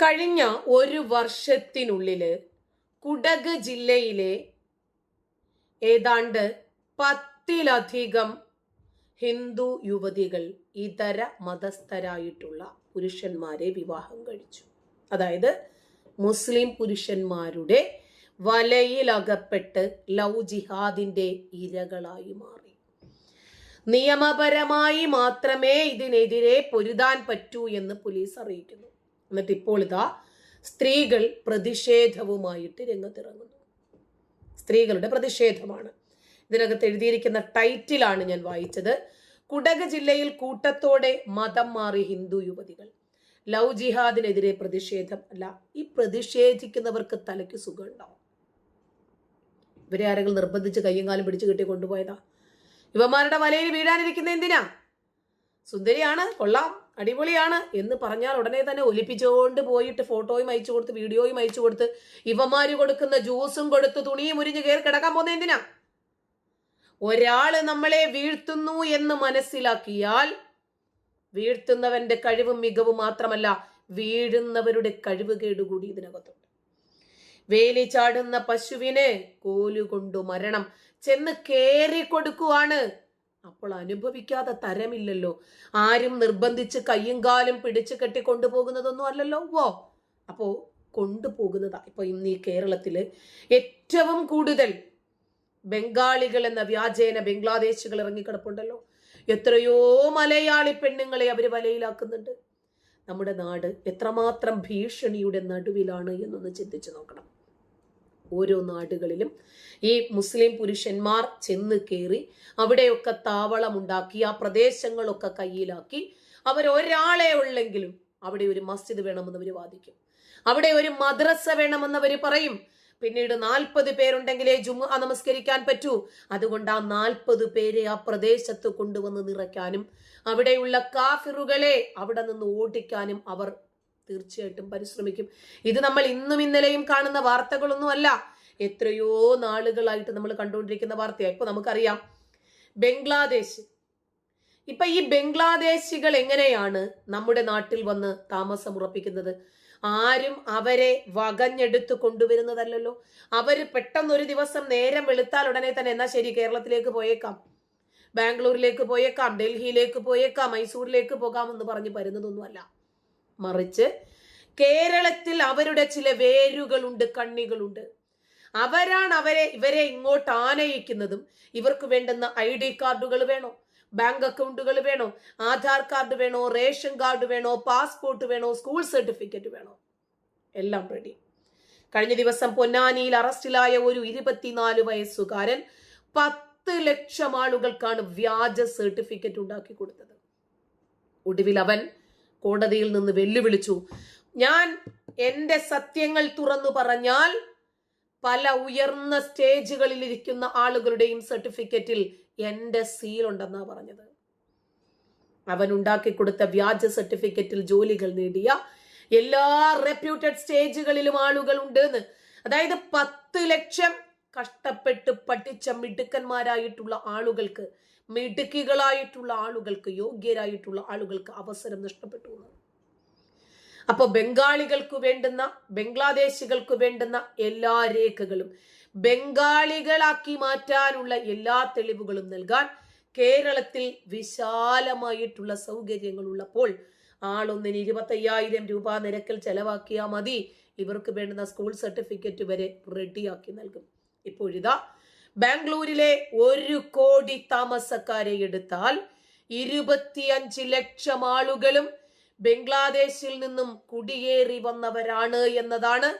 കഴിഞ്ഞ ഒരു വർഷത്തിനുള്ളിൽ കുടക് ജില്ലയിലെ ഏതാണ്ട് പത്തിലധികം ഹിന്ദു യുവതികൾ ഇതര മതസ്ഥരായിട്ടുള്ള പുരുഷന്മാരെ വിവാഹം കഴിച്ചു. അതായത് മുസ്ലിം പുരുഷന്മാരുടെ വലയിലകപ്പെട്ട് ലവ് ജിഹാദിന്റെ ഇരകളായി മാറി. നിയമപരമായി മാത്രമേ ഇതിനെതിരെ പൊരുതാൻ പറ്റൂ എന്ന് പോലീസ് അറിയിക്കുന്നു. എന്നിട്ട് ഇപ്പോൾ ഇതാ സ്ത്രീകൾ പ്രതിഷേധവുമായിട്ട് രംഗത്തിറങ്ങുന്നു. സ്ത്രീകളുടെ പ്രതിഷേധമാണ്. ഇതിനകത്ത് എഴുതിയിരിക്കുന്ന ടൈറ്റിലാണ് ഞാൻ വായിച്ചത്. കുടക് ജില്ലയിൽ കൂട്ടത്തോടെ മതം മാറി ഹിന്ദു യുവതികൾ. ലവ് ജിഹാദിനെതിരെ പ്രതിഷേധം. അല്ല ഈ പ്രതിഷേധിക്കുന്നവർക്ക് തലയ്ക്ക് സുഖമുണ്ടാവും ഇവരെ ആരെങ്കിലും നിർബന്ധിച്ച് കയ്യും കാലും പിടിച്ചു കെട്ടി കൊണ്ടുപോയതാ ഇവന്മാരുടെ വലയിൽ വീഴാനിരിക്കുന്ന എന്തിനാ? സുന്ദരിയാണ് കൊള്ളാം അടിപൊളിയാണ് എന്ന് പറഞ്ഞാൽ ഉടനെ തന്നെ ഒലിപ്പിച്ചുകൊണ്ട് പോയിട്ട് ഫോട്ടോയും അയച്ചു കൊടുത്ത് വീഡിയോയും അയച്ചു കൊടുത്ത് ഇവന്മാര് കൊടുക്കുന്ന ജ്യൂസും കൊടുത്ത് തുണിയും ഉരിഞ്ഞ് കയറി കിടക്കാൻ പോകുന്ന എന്തിനാ? ഒരാൾ നമ്മളെ വീഴ്ത്തുന്നു എന്ന് മനസ്സിലാക്കിയാൽ വീഴ്ത്തുന്നവന്റെ കഴിവും മികവും മാത്രമല്ല വീഴുന്നവരുടെ കഴിവ് കേടുകൂടി ഇതിനകത്തുണ്ട്. വേലി ചാടുന്ന പശുവിനെ കോലുകൊണ്ടു മരണം. ചെന്ന് കേറി കൊടുക്കുവാണ് അപ്പോൾ അനുഭവിക്കാതെ തരമില്ലല്ലോ. ആരും നിർബന്ധിച്ച് കയ്യും കാലും പിടിച്ചു കെട്ടി കൊണ്ടുപോകുന്നതൊന്നും അല്ലല്ലോ. ഓ അപ്പോ കൊണ്ടുപോകുന്നതാ. ഇപ്പൊ ഇന്ന് ഈ കേരളത്തിൽ ഏറ്റവും കൂടുതൽ ബംഗാളികൾ എന്ന വ്യാജേന ബംഗ്ലാദേശികൾ ഇറങ്ങിക്കിടപ്പുണ്ടല്ലോ. എത്രയോ മലയാളി പെണ്ണുങ്ങളെ അവർ വലയിലാക്കുന്നുണ്ട്. നമ്മുടെ നാട് എത്രമാത്രം ഭീഷണിയുടെ നടുവിലാണ് എന്നൊന്ന് ചിന്തിച്ചു നോക്കണം. ഓരോ നാടുകളിലും. ഈ മുസ്ലിം പുരുഷന്മാർ ചെന്ന് കയറി അവിടെയൊക്കെ താവളമുണ്ടാക്കി ആ പ്രദേശങ്ങളൊക്കെ കയ്യിലാക്കി. അവർ ഒരാളെ ഉള്ളെങ്കിലും അവിടെ ഒരു മസ്ജിദ് വേണമെന്ന് അവർ വാദിക്കും. അവിടെ ഒരു മദ്രസ വേണമെന്ന് അവർ പറയും. പിന്നീട് നാൽപ്പത് പേരുണ്ടെങ്കിലേ ജുമ നമസ്കരിക്കാൻ പറ്റൂ. അതുകൊണ്ട് ആ നാൽപ്പത് പേരെ ആ പ്രദേശത്ത് കൊണ്ടുവന്ന് നിറയ്ക്കാനും അവിടെയുള്ള കാഫിറുകളെ അവിടെ നിന്ന് ഓടിക്കാനും അവർ തീർച്ചയായിട്ടും പരിശ്രമിക്കും. ഇത് നമ്മൾ ഇന്നും ഇന്നലെയും കാണുന്ന വാർത്തകളൊന്നും അല്ല എത്രയോ നാളുകളായിട്ട് നമ്മൾ കണ്ടുകൊണ്ടിരിക്കുന്ന വാർത്തയാണ് ഇപ്പൊ നമുക്കറിയാം ബംഗ്ലാദേശ്. ഇപ്പൊ ഈ ബംഗ്ലാദേശികൾ എങ്ങനെയാണ് നമ്മുടെ നാട്ടിൽ വന്ന് താമസം ഉറപ്പിക്കുന്നത്? ആരും അവരെ വകഞ്ഞെടുത്ത് കൊണ്ടുവരുന്നതല്ലല്ലോ. അവർ പെട്ടെന്ന് ഒരു ദിവസം നേരം വെളുത്താൽ ഉടനെ തന്നെ എന്നാ ശരി കേരളത്തിലേക്ക് പോയേക്കാം. ബാംഗ്ലൂരിലേക്ക് പോയേക്കാം ഡൽഹിയിലേക്ക് പോയേക്കാം മൈസൂരിലേക്ക് പോകാം എന്ന് പറഞ്ഞ് വരുന്നതൊന്നുമല്ല. മറിച്ച് കേരളത്തിൽ അവരുടെ ചില വേരുകളുണ്ട് കണ്ണികളുണ്ട്. അവരാണ് അവരെ ഇവരെ ഇങ്ങോട്ട് ആനയിക്കുന്നതും. ഇവർക്ക് വേണ്ടുന്ന ഐ ഡി കാർഡുകൾ വേണോ? ബാങ്ക് അക്കൗണ്ടുകൾ വേണോ? ആധാർ കാർഡ് വേണോ? റേഷൻ കാർഡ് വേണോ? പാസ്പോർട്ട് വേണോ? സ്കൂൾ സർട്ടിഫിക്കറ്റ് വേണോ? എല്ലാം റെഡി. കഴിഞ്ഞ ദിവസം പൊന്നാനിയിൽ അറസ്റ്റിലായ ഒരു ഇരുപത്തിനാല് വയസ്സുകാരൻ പത്ത് ലക്ഷം ആളുകൾക്കാണ് വ്യാജ സർട്ടിഫിക്കറ്റ് ഉണ്ടാക്കി കൊടുത്തത്. ഒടുവിൽ അവൻ കോടതിയിൽ നിന്ന് വെല്ലുവിളിച്ചു. ഞാൻ എന്റെ സത്യങ്ങൾ തുറന്നു പറഞ്ഞാൽ പല ഉയർന്ന സ്റ്റേജുകളിൽ ഇരിക്കുന്ന ആളുകളുടെയും സർട്ടിഫിക്കറ്റിൽ എന്റെ സീൽ ഉണ്ടെന്നാ പറഞ്ഞത്. അവൻ ഉണ്ടാക്കി കൊടുത്ത വ്യാജ സർട്ടിഫിക്കറ്റിൽ ജോലികൾ നേടിയ എല്ലാ റെപ്യൂട്ടഡ് സ്റ്റേജുകളിലും ആളുകൾ ഉണ്ട് എന്ന് അതായത് പത്ത് ലക്ഷം കഷ്ടപ്പെട്ട് പഠിച്ച മിടുക്കന്മാരായിട്ടുള്ള ആളുകൾക്ക് മിടുക്കികളായിട്ടുള്ള ആളുകൾക്ക് യോഗ്യരായിട്ടുള്ള ആളുകൾക്ക് അവസരം നഷ്ടപ്പെട്ടു അപ്പോൾ ബംഗാളികൾക്ക് വേണ്ടുന്ന ബംഗ്ലാദേശികൾക്ക് വേണ്ടുന്ന എല്ലാ രേഖകളും ബംഗാളികളാക്കി മാറ്റാനുള്ള എല്ലാ തെളിവുകളും നൽകാൻ കേരളത്തിൽ വിശാലമായിട്ടുള്ള സൗകര്യങ്ങൾ ഉള്ളപ്പോൾ ആളൊന്നിന് ഇരുപത്തയ്യായിരം രൂപ നിരക്കിൽ ചെലവാക്കിയാൽ മതി. ഇവർക്ക് വേണ്ടുന്ന സ്കൂൾ സർട്ടിഫിക്കറ്റ് വരെ റെഡിയാക്കി നൽകും. ഇപ്പോഴിതാ ബാംഗ്ലൂരിലെ ഒരു കോടി താമസക്കാരെ എടുത്താൽ ഇരുപത്തിയഞ്ച് ലക്ഷം ആളുകളും ബംഗ്ലാദേശിൽ നിന്നും കുടിയേറി വന്നവരാണ് എന്നതാണ്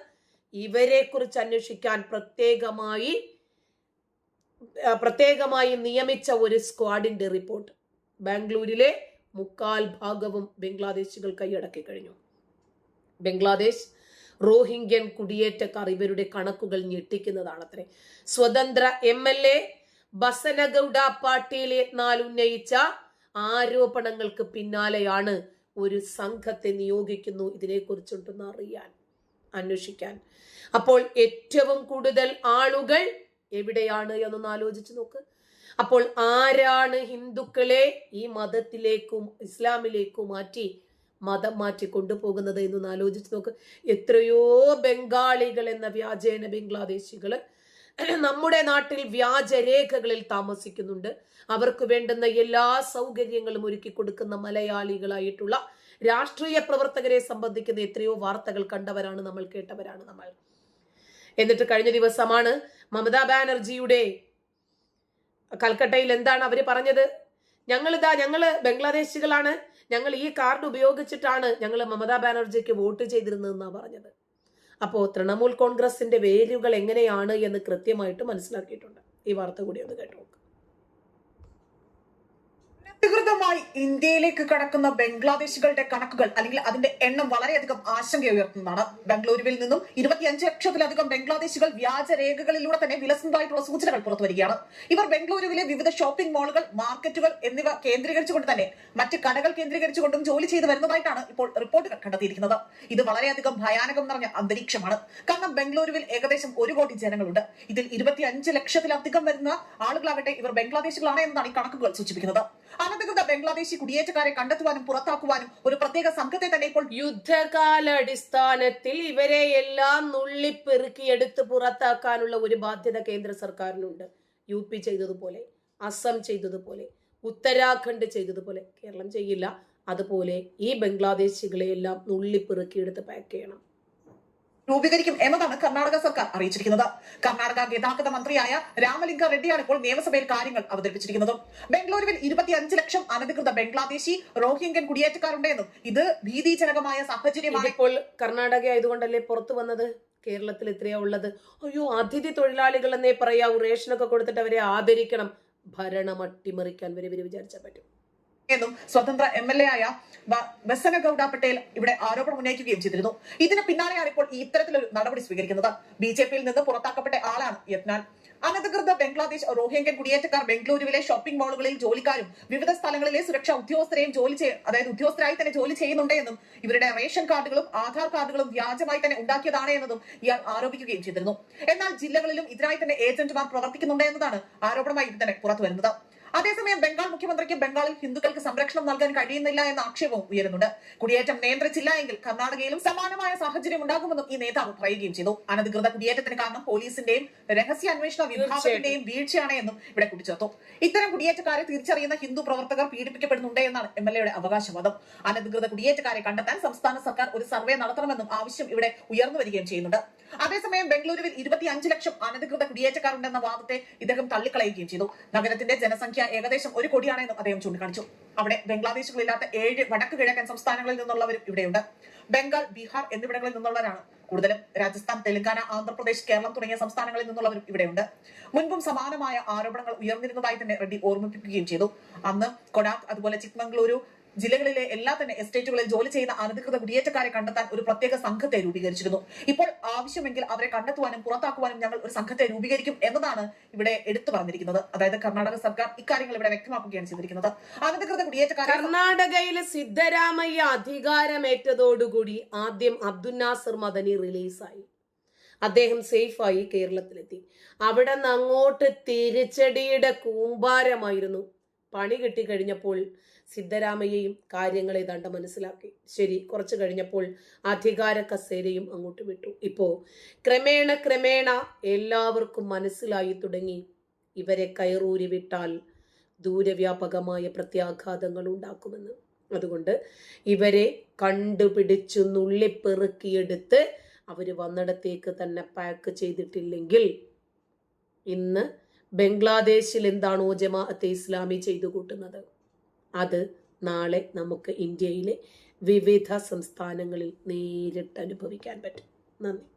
ഇവരെ കുറിച്ച് അന്വേഷിക്കാൻ പ്രത്യേകമായി പ്രത്യേകമായി നിയമിച്ച ഒരു സ്ക്വാഡിന്റെ റിപ്പോർട്ട്. ബാംഗ്ലൂരിലെ മുക്കാൽ ഭാഗവും ബംഗ്ലാദേശികൾ കൈയടക്കി കഴിഞ്ഞു. ബംഗ്ലാദേശ് റോഹിംഗ്യൻ കുടിയേറ്റക്കാർ ഇവരുടെ കണക്കുകൾ ഞെട്ടിക്കുന്നതാണത്രേ. സ്വതന്ത്ര M L A Basanagouda Patil Yatnal ഉന്നയിച്ച ആരോപണങ്ങൾക്ക് പിന്നാലെയാണ് ഒരു സംഘത്തെ നിയോഗിക്കുന്നു ഇതിനെക്കുറിച്ചുണ്ടെന്ന് അറിയാൻ അന്വേഷിക്കാൻ. അപ്പോൾ ഏറ്റവും കൂടുതൽ ആളുകൾ എവിടെയാണ് എന്നൊന്ന് ആലോചിച്ച് നോക്ക്. അപ്പോൾ ആരാണ് ഹിന്ദുക്കളെ ഈ മതത്തിലേക്കും ഇസ്ലാമിലേക്കും മാറ്റി മതം മാറ്റി കൊണ്ടുപോകുന്നത് എന്നൊന്ന് ആലോചിച്ച് നോക്ക്. എത്രയോ ബംഗാളികൾ എന്ന വ്യാജേന ബംഗ്ലാദേശികൾ നമ്മുടെ നാട്ടിൽ വ്യാജരേഖകളിൽ താമസിക്കുന്നുണ്ട്. അവർക്ക് വേണ്ടുന്ന എല്ലാ സൗകര്യങ്ങളും ഒരുക്കി കൊടുക്കുന്ന മലയാളികളായിട്ടുള്ള രാഷ്ട്രീയ പ്രവർത്തകരെ സംബന്ധിക്കുന്ന എത്രയോ വാർത്തകൾ കണ്ടവരാണ് നമ്മൾ കേട്ടവരാണ് നമ്മൾ. എന്നിട്ട് കഴിഞ്ഞ ദിവസമാണ് മമതാ ബാനർജിയുടെ കൽക്കട്ടയിൽ എന്താണ് അവർ പറഞ്ഞത്? ഞങ്ങളിതാ ഞങ്ങൾ ബംഗ്ലാദേശികളാണ്. ഞങ്ങൾ ഈ കാർഡ് ഉപയോഗിച്ചിട്ടാണ് ഞങ്ങൾ മമതാ ബാനർജിക്ക് വോട്ട് ചെയ്തിരുന്നതെന്നാണ് പറഞ്ഞത്. അപ്പോൾ തൃണമൂൽ കോൺഗ്രസിന്റെ വേരുകൾ എങ്ങനെയാണ് എന്ന് കൃത്യമായിട്ട് മനസ്സിലാക്കിയിട്ടുണ്ട് ഈ വാർത്ത കൂടി ഒന്ന് കേട്ടു. അനധികൃതമായി ഇന്ത്യയിലേക്ക് കടക്കുന്ന ബംഗ്ലാദേശികളുടെ കണക്കുകൾ അല്ലെങ്കിൽ അതിന്റെ എണ്ണം വളരെയധികം ആശങ്ക ഉയർത്തുന്നതാണ്. ബംഗളൂരുവിൽ നിന്നും ഇരുപത്തിയഞ്ച് ലക്ഷത്തിലധികം ബംഗ്ലാദേശികൾ വ്യാജ രേഖകളിലൂടെ തന്നെ വിലസുന്നതായിട്ടുള്ള സൂചനകൾ പുറത്തുവരികയാണ് ഇവർ ബംഗളൂരുവിലെ വിവിധ ഷോപ്പിംഗ് മാളുകൾ മാർക്കറ്റുകൾ എന്നിവ കേന്ദ്രീകരിച്ചുകൊണ്ട് തന്നെ മറ്റ് കടകൾ കേന്ദ്രീകരിച്ചുകൊണ്ടും ജോലി ചെയ്തു വരുന്നതായിട്ടാണ് ഇപ്പോൾ റിപ്പോർട്ടുകൾ കണ്ടെത്തിയിരിക്കുന്നത്. ഇത് വളരെയധികം ഭയാനകം നിറഞ്ഞ അന്തരീക്ഷമാണ്. കാരണം ബംഗളൂരുവിൽ ഏകദേശം ഒരു കോടി ജനങ്ങളുണ്ട്. ഇതിൽ ഇരുപത്തിയഞ്ച് ലക്ഷത്തിലധികം വരുന്ന ആളുകളാകട്ടെ ഇവർ ബംഗ്ലാദേശികളാണ് എന്നതാണ് ഈ കണക്കുകൾ സൂചിപ്പിക്കുന്നത്. അനധികൃത ബംഗ്ലാദേശി കുടിയേറ്റക്കാരെ കണ്ടെത്തുവാനും പുറത്താക്കുവാനും ഒരു പ്രത്യേക സംഘത്തെ തന്നെ ഇപ്പോൾ യുദ്ധകാലടിസ്ഥാനത്തിൽ ഇവരെ എല്ലാം നുള്ളിപ്പെറുക്കിയെടുത്ത് പുറത്താക്കാനുള്ള ഒരു ബാധ്യത കേന്ദ്ര സർക്കാരിനുണ്ട്. യു പി ചെയ്തതുപോലെ അസം ചെയ്തതുപോലെ ഉത്തരാഖണ്ഡ് ചെയ്തതുപോലെ കേരളം ചെയ്യില്ല. അതുപോലെ ഈ ബംഗ്ലാദേശികളെ എല്ലാം നുള്ളിപ്പെറുക്കിയെടുത്ത് പാക്ക് ചെയ്യണം. രൂപീകരിക്കും എന്നതാണ് കർണാടക സർക്കാർ അറിയിച്ചിരിക്കുന്നത്. കർണാടക ഗതാഗത മന്ത്രിയായ രാമലിംഗ റെഡ്ഡിയാണ് ഇപ്പോൾ നിയമസഭയിൽ കാര്യങ്ങൾ അവതരിപ്പിച്ചിരിക്കുന്നത്. ബംഗളൂരുവിൽ ഇരുപത്തിയഞ്ച് ലക്ഷം അനധികൃത ബംഗ്ലാദേശി റോഹിംഗ്യൻ കുടിയേറ്റക്കാരുണ്ടെന്നും ഇത് ഭീതിജനകമായ സാഹചര്യമാണ് ഇപ്പോൾ കർണാടക ആയതുകൊണ്ടല്ലേ പുറത്തു വന്നത്? കേരളത്തിൽ എത്രയാ ഉള്ളത്? അയ്യോ അതിഥി തൊഴിലാളികൾ എന്നേ പറയാവൂ. റേഷനൊക്കെ കൊടുത്തിട്ട് അവരെ ആദരിക്കണം. ഭരണം അട്ടിമറിക്കാൻ വരെ ഇവർ വിചാരിച്ചാൽ പറ്റും. എന്നും സ്വതന്ത്ര എം എൽ എ ആയ ബസന ബസനഗൌഡ പട്ടേൽ ഇവിടെ ആരോപണം ഉന്നയിക്കുകയും ചെയ്തിരുന്നു. ഇതിന് പിന്നാലെയാണ് ഇപ്പോൾ ഈ ഇത്തരത്തിലൊരു നടപടി സ്വീകരിക്കുന്നത്. ബി ജെ പിയിൽ നിന്ന് പുറത്താക്കപ്പെട്ട ആളാണ് യത്നാൻ. അനധികൃത ബംഗ്ലാദേശ് റോഹിംഗ്യൻ കുടിയേറ്റക്കാർ ബംഗളൂരുവിലെ ഷോപ്പിംഗ് മാളുകളിൽ ജോലിക്കാരും വിവിധ സ്ഥലങ്ങളിലെ സുരക്ഷാ ഉദ്യോഗസ്ഥരെയും ജോലി ചെയ്യ അതായത് ഉദ്യോഗസ്ഥരായി തന്നെ ജോലി ചെയ്യുന്നുണ്ട് എന്നും ഇവരുടെ റേഷൻ കാർഡുകളും ആധാർ കാർഡുകളും വ്യാജമായി തന്നെ ഉണ്ടാക്കിയതാണ് എന്നതും ഇയാൾ ആരോപിക്കുകയും ചെയ്തിരുന്നു. എന്നാൽ ജില്ലകളിലും ഇതിനായി തന്നെ ഏജന്റുമാർ പ്രവർത്തിക്കുന്നുണ്ട് എന്നതാണ് ആരോപണമായി ഇത് തന്നെ പുറത്തു വരുന്നത് അതേസമയം ബംഗാൾ മുഖ്യമന്ത്രിക്ക് ബംഗാളിൽ ഹിന്ദുക്കൾക്ക് സംരക്ഷണം നൽകാൻ കഴിയുന്നില്ല എന്ന ആക്ഷേപവും ഉയരുന്നുണ്ട്. കുടിയേറ്റം നിയന്ത്രിച്ചില്ല എങ്കിൽ കർണാടകയിലും സമാനമായ സാഹചര്യം ഉണ്ടാകുമെന്നും ഈ നേതാവ് പറയുകയും ചെയ്തു. അനധികൃത കുടിയേറ്റത്തിന് കാരണം പോലീസിന്റെയും രഹസ്യാന്വേഷണ വിഭാഗത്തിന്റെയും വീഴ്ചയാണ് എന്നും ഇവിടെ കൂട്ടിച്ചേർത്തു. ഇത്തരം കുടിയേറ്റക്കാരെ തിരിച്ചറിയുന്ന ഹിന്ദു പ്രവർത്തകർ പീഡിപ്പിക്കപ്പെടുന്നുണ്ട് എന്നാണ് എം എൽ എയുടെ അവകാശവാദം. അനധികൃത കുടിയേറ്റക്കാരെ കണ്ടെത്താൻ സംസ്ഥാന സർക്കാർ ഒരു സർവേ നടത്തണമെന്നും ആവശ്യം ഇവിടെ ഉയർന്നു വരികയും ചെയ്യുന്നുണ്ട്. അതേസമയം ബംഗളൂരുവിൽ ഇരുപത്തിയഞ്ച് ലക്ഷം അനധികൃത കുടിയേറ്റക്കാരുണ്ടെന്ന വാദത്തെ ഇദ്ദേഹം തള്ളിക്കളയുകയും ചെയ്തു. നഗരത്തിന്റെ ജനസംഖ്യ ഏകദേശം ഒരു കോടിയാണെന്നും അദ്ദേഹം ചൂണ്ടിക്കാണിച്ചു. അവിടെ ബംഗ്ലാദേശുകളില്ലാത്ത ഏഴ് വടക്ക് കിഴക്കൻ സംസ്ഥാനങ്ങളിൽ നിന്നുള്ളവരും ഇവിടെയുണ്ട്. ബംഗാൾ ബീഹാർ എന്നിവിടങ്ങളിൽ നിന്നുള്ളവരാണ് കൂടുതലും. രാജസ്ഥാൻ തെലങ്കാന ആന്ധ്രാപ്രദേശ് കേരളം തുടങ്ങിയ സംസ്ഥാനങ്ങളിൽ നിന്നുള്ളവരും ഇവിടെയുണ്ട്. മുൻപും സമാനമായ ആരോപണങ്ങൾ ഉയർന്നിരുന്നതായി തന്നെ റെഡ്ഡി ഓർമ്മിപ്പിക്കുകയും ചെയ്തു. അന്ന് കൊഡാക് അതുപോലെ ചിക്മംഗ്ലൂരു ജില്ലകളിലെ എല്ലാ തന്നെ എസ്റ്റേറ്റുകളിൽ ജോലി ചെയ്യുന്ന അനധികൃത കുടിയേറ്റക്കാരെ കണ്ടെത്താൻ ഒരു പ്രത്യേക സംഘത്തെ രൂപീകരിച്ചിരുന്നു. ഇപ്പോൾ ആവശ്യമെങ്കിൽ അവരെ കണ്ടെത്തുവാനും പുറത്താക്കുവാനും ഞങ്ങൾ ഒരു സംഘത്തെ രൂപീകരിക്കും എന്നതാണ് ഇവിടെ എടുത്തു പറഞ്ഞിരിക്കുന്നത്. അതായത് കർണാടക സർക്കാർ ഇക്കാര്യങ്ങൾ ഇവിടെ വ്യക്തമാക്കുകയാണ് ചെയ്തിരിക്കുന്നത്. അനധികൃത കുടിയേറ്റക്കാരെ കർണാടകയിലെ സിദ്ധരാമയ്യ അധികാരമേറ്റതോടുകൂടി ആദ്യം അബ്ദുൽ നാസർ മദനി റിലീസായി. അദ്ദേഹം സേഫായി കേരളത്തിലെത്തി. അവിടെ നിന്ന് അങ്ങോട്ട് തിരിച്ചടിയുടെ കൂമ്പാരമായിരുന്നു. പണി കിട്ടിക്കഴിഞ്ഞപ്പോൾ സിദ്ധരാമയ്യയും കാര്യങ്ങളെ ദണ്ട മനസ്സിലാക്കി. ശരി കുറച്ചു കഴിഞ്ഞപ്പോൾ അധികാര കസേരയും അങ്ങോട്ട് വിട്ടു. ഇപ്പോ ക്രമേണ ക്രമേണ എല്ലാവർക്കും മനസ്സിലായി തുടങ്ങി. ഇവരെ കയറൂരി വിട്ടാൽ ദൂരവ്യാപകമായ പ്രത്യാഘാതങ്ങൾ ഉണ്ടാക്കുമെന്ന്. അതുകൊണ്ട് ഇവരെ കണ്ടുപിടിച്ചു നുള്ളിപ്പെറുക്കിയെടുത്ത് അവർ വന്നിടത്തേക്ക് തന്നെ പാക്ക് ചെയ്തിട്ടില്ലെങ്കിൽ ഇന്ന് ബംഗ്ലാദേശിൽ എന്താണോ ജമാഅത്തെ ഇസ്ലാമി ചെയ്തു കൂട്ടുന്നത്? അത് നാളെ നമുക്ക് ഇന്ത്യയിലെ വിവിധ സംസ്ഥാനങ്ങളിൽ നേരിട്ട് അനുഭവിക്കാൻ പറ്റും. നന്ദി.